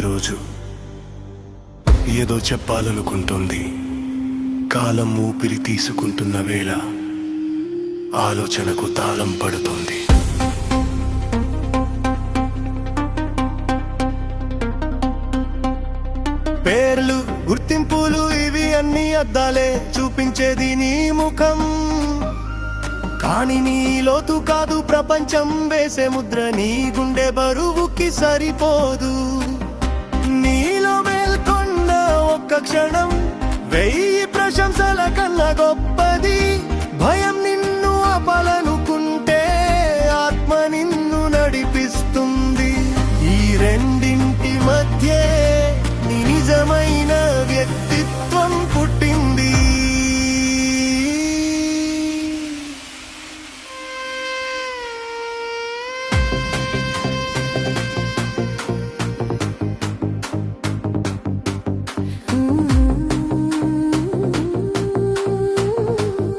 రోజు ఏదో చెప్పాలనుకుంటోంది. కాలం ఊపిరి తీసుకుంటున్న వేళ ఆలోచనకు తాళం పడుతోంది. పేర్లు గుర్తింపులు ఇవి అన్ని అద్దాలే చూపించేది నీ ముఖం. కాని నీ లోతు కాదు ప్రపంచం. వేసే ముద్ర నీ గుండె బరువుకి సరిపోదు. నీలో మేల్కొన్న ఒక్క క్షణం వెయ్యి ప్రశంసల కన్నా గొప్పది.